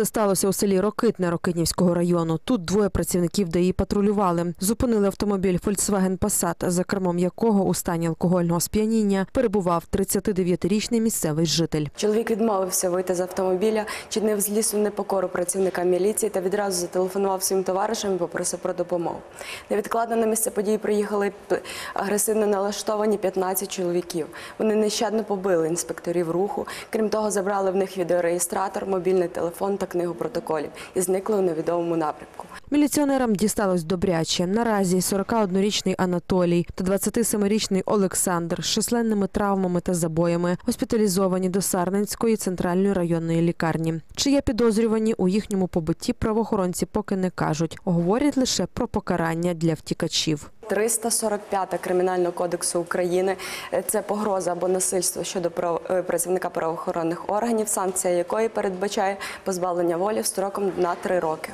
Все сталося у селі Рокитне Рокитнівського району. Тут двоє працівників ДАІ патрулювали. Зупинили автомобіль Volkswagen Passat, за кермом якого у стані алкогольного сп'яніння перебував 39-річний місцевий житель. Чоловік відмовився вийти з автомобіля, чинив з лісу непокору працівника міліції та відразу зателефонував своїм товаришам і попросив про допомогу. Невідкладно на місце події приїхали агресивно налаштовані 15 чоловіків. Вони нещадно побили інспекторів руху. Крім того, забрали в них відеореєстратор, мобільний телефон та книгу протоколів і зникли у невідомому напрямку. Міліціонерам дісталось добряче. Наразі 41-річний Анатолій та 27-річний Олександр з численними травмами та забоями госпіталізовані до Сарненської центральної районної лікарні. Чи є підозрювані у їхньому побитті правоохоронці поки не кажуть. Говорять лише про покарання для втікачів. 345 Кримінального кодексу України е, це погроза або насильство щодо е, працівника правоохоронних органів, санкція якої передбачає позбавлення волі строком на 3 роки.